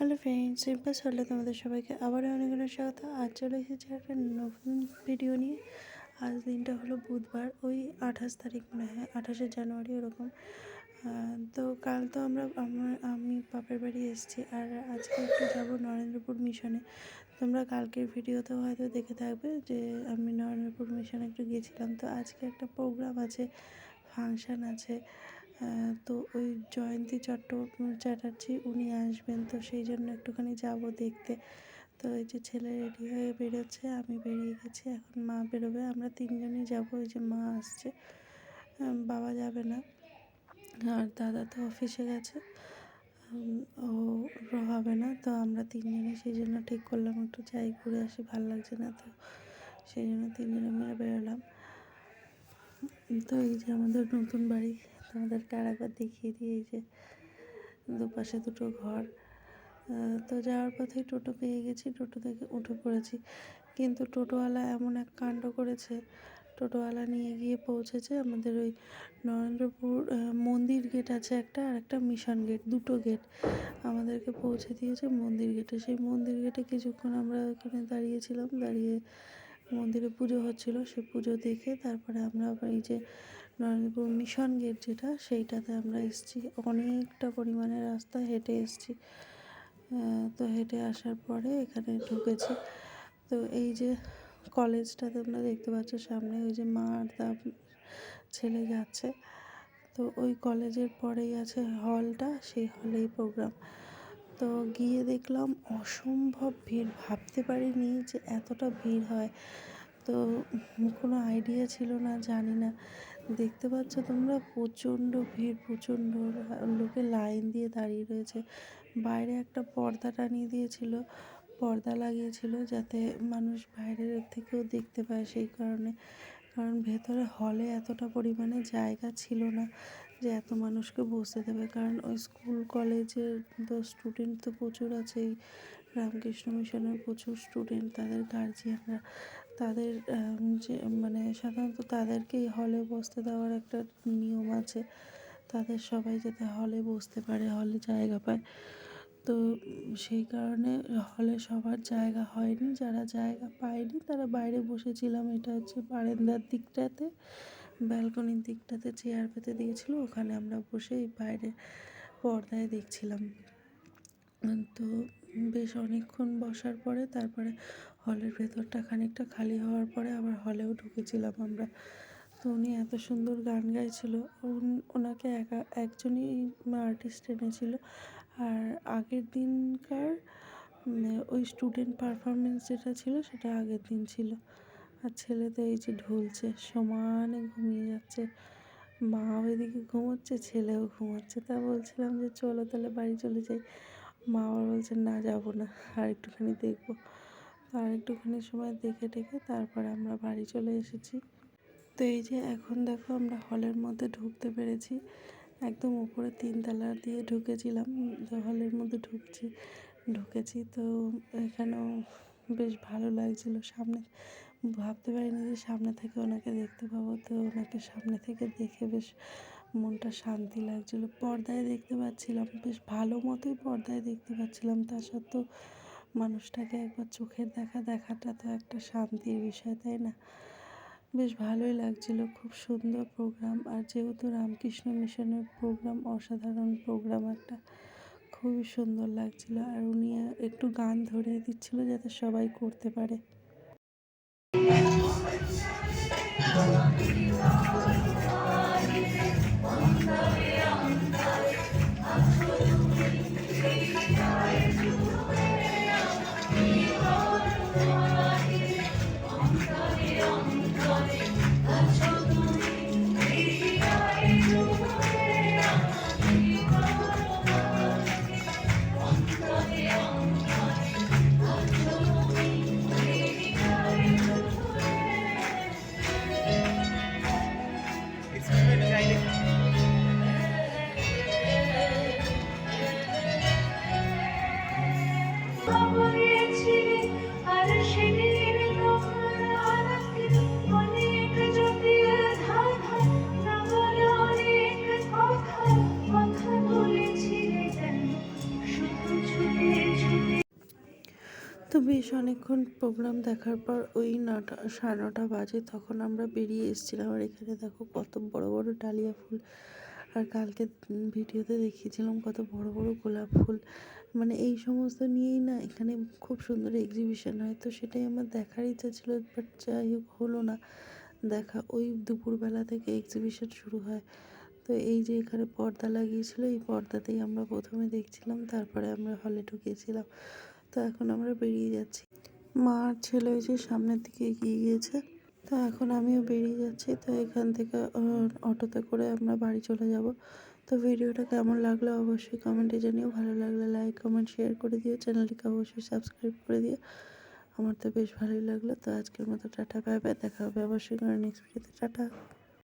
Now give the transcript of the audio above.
Hello friends সিম্পাস হলে তোমাদের সবাইকে আবারও অনেক অনেক স্বাগত। আজ চলে এসেছি একটা নতুন ভিডিও নিয়ে। আজ দিনটা হলো বুধবার, ওই আঠাশ তারিখ মনে হয়, আঠাশে জানুয়ারি ওরকম। তো কাল তো আমরা, আমার, আমি বাপের বাড়ি এসেছি আর আজকে একটু যাব নরেন্দ্রপুর মিশনে। তোমরা কালকের ভিডিওতেও হয়তো দেখে থাকবে যে আমি নরেন্দ্রপুর মিশনে একটু গিয়েছিলাম। তো আজকে একটা প্রোগ্রাম আছে ফাংশান আছে। তো ওই জয়ন্তী চট্ট চ্যাটার্জি উনি আসবেন, তো সেই জন্য একটুখানি যাব দেখতে। তো এই যে ছেলে রেডি হয়ে বেরোচ্ছে, আমি বেরিয়ে গেছি, এখন মা বেরোবে, আমরা তিনজনই যাব, ওই যে মা আসছে। বাবা যাবে না, আর দাদা তো অফিসে গেছে ও ও হবে না, তো আমরা তিনজনে সেই জন্য ঠিক করলাম, একটু যাই, ঘুরে আসি, ভালো লাগছে না, তো সেই জন্য তিনজনে মিলে বেরোলাম। তো এই যে আমাদের নতুন বাড়ি তোমাদেরকে আর একবার দেখিয়ে দিয়ে এই যে দুপাশে দুটো ঘর। তো যাওয়ার পথে টোটো পেয়ে গেছি, টোটো থেকে উঠে পড়েছি। কিন্তু টোটোওয়ালা এমন এক কাণ্ড করেছে, টোটোওয়ালা নিয়ে গিয়ে পৌঁছেছে আমাদের ওই নরেন্দ্রপুর মন্দির গেট আছে একটা আর একটা মিশন গেট, দুটো গেট আমাদেরকে পৌঁছে দিয়েছে মন্দির গেটে। সেই মন্দির গেটে কিছুক্ষণ আমরা ওখানে দাঁড়িয়েছিলাম, দাঁড়িয়ে মন্দিরে পুজো হচ্ছিল, সে পুজো দেখে তারপরে আমরা এই যে নরেন্দ্রপুর মিশন গেট যেটা, সেইটাতে আমরা এসেছি। অনেকটা পরিমাণে রাস্তা হেঁটে এসেছি। তো হেঁটে আসার পরে এখানে ঢুকেছি। তো এই যে কলেজটা তোমরা দেখতে পাচ্ছ, সামনে ওই যে মা আর ছেলে যাচ্ছে। তো ওই কলেজের পরেই আছে হলটা, সেই হলেই প্রোগ্রাম। তো গিয়ে দেখলাম অসম্ভব ভিড়। ভাবতে পারিনি যে এতটা ভিড় হয়। তো কোনো আইডিয়া ছিল না, জানি না। দেখতে পাচ্ছ তোমরা প্রচণ্ড ভিড়, প্রচণ্ড লোকে লাইন দিয়ে দাঁড়িয়ে রয়েছে। বাইরে একটা পর্দা টানিয়ে দিয়েছিল, পর্দা লাগিয়েছিল যাতে মানুষ বাইরের থেকেও দেখতে পায় সেই কারণে। কারণ ভেতরে হলে এতটা পরিমাণে জায়গা ছিল না। যে এত মানুষকে বসতে দেবে। কারণ ওই স্কুল, কলেজের তো স্টুডেন্ট তো প্রচুর আছে এই রামকৃষ্ণ মিশনের প্রচুর স্টুডেন্ট তাদের গার্জিয়ানরা তাদের যে মানে সাধারণত তাদেরকেই হলে বসতে দেওয়ার একটা নিয়ম আছে। তাদের সবাই যাতে হলে বসতে পারে হলে জায়গা পায়। তো সেই কারণে হলে সবার জায়গা হয়নি। যারা জায়গা পায়নি, তারা বাইরে বসেছিলাম। এটা হচ্ছে বারান্দার দিকটাতে। ব্যালকনির দিকটাতে চেয়ার পেতে দিয়েছিল, ওখানে আমরা বসে বাইরে পর্দায় দেখছিলাম। তো বেশ অনেকক্ষণ বসার পরে তারপরে হলের ভেতরটা খানিকটা খালি হওয়ার পরে আবার হলেও ঢুকেছিলাম আমরা। তো উনি এত সুন্দর গান গাইছিল ওনাকে একা, একজনই আর্টিস্ট এনেছিল। আর আগের দিনকার ওই স্টুডেন্ট পারফরমেন্স যেটা ছিল, সেটা আগের দিন ছিল। আর ছেলে তো এই যে ঢুলছে, সমানে ঘুমিয়ে যাচ্ছে। মা ওইদিকে ঘুমোচ্ছে, ছেলেও ঘুমাচ্ছে। তা বলছিলাম যে, চলো তাহলে বাড়ি চলে যাই। মা আবার বলছে, না, যাব না, আর একটুখানি দেখব। আর একটুখানি সময় দেখে টেকে তারপরে আমরা বাড়ি চলে এসেছি। তো এই যে এখন দেখো আমরা হলের মধ্যে ঢুকতে পেরেছি। একদম উপরে তিনতলা দিয়ে ঢুকেছিলাম হলের মধ্যে ঢুকছি, ঢুকেছি। তো এখানেও বেশ ভালো লাগছিল। সামনে ভাবতে পারিনি যে সামনে থেকে ওনাকে দেখতে পাবো। তো ওনাকে সামনে থেকে দেখে বেশ মনটা শান্তি লাগছিল। পর্দায় দেখতে পাচ্ছিলাম, বেশ ভালো মতোই পর্দায় দেখতে পাচ্ছিলাম। তা সত্ত্বেও মানুষটাকে একবার চোখের দেখা দেখাটা তো একটা শান্তির বিষয়, তাই না? বেশ ভালোই লাগছিল, খুব সুন্দর প্রোগ্রাম আর যেহেতু রামকৃষ্ণ মিশনের প্রোগ্রাম অসাধারণ প্রোগ্রাম একটা, খুবই সুন্দর লাগছিল। আর উনি একটু গান ধরিয়ে দিচ্ছিল যাতে সবাই করতে পারে। Música তো বেশ অনেকক্ষণ প্রোগ্রাম দেখার পর ওই নটা, সাড়ে নটা বাজে তখন আমরা বেরিয়ে এসেছিলাম। আর এখানে দেখো কত বড় বড় ডালিয়া ফুল। আর কালকে ভিডিওতে দেখিয়েছিলাম কত বড় বড় গোলাপ ফুল। মানে এই সমস্ত নিয়েই না এখানে খুব সুন্দর এক্সিবিশন হয়। তো সেটাই আমার দেখার ইচ্ছা ছিল বাট যাই হোক হলো না। দেখা, ওই দুপুরবেলা থেকে এক্সিবিশন শুরু হয়। তো এই যে এখানে পর্দা লাগিয়েছিল, এই পর্দাতেই আমরা প্রথমে দেখছিলাম, তারপরে আমরা হলে ঢুকেছিলাম তো এখন আমরা বেরিয়ে যাচ্ছি। মা আর ছেলে ওই যে সামনের দিকে এগিয়ে গিয়েছে, তো এখন আমিও বেরিয়ে যাচ্ছি। তো এখান থেকে অটোতে করে আমরা বাড়ি চলে যাব। তো ভিডিওটা কেমন লাগল অবশ্যই কমেন্টে জানিও। ভালো লাগলে লাইক কমেন্ট শেয়ার করে দিও। চ্যানেলটিকে অবশ্যই সাবস্ক্রাইব করে দিও। আমার তো বেশ ভালোই লাগল। তো আজকের মতো টাটা বাই দেখা হবে অবশ্যই নেক্সট ভিডিওতে টাটা।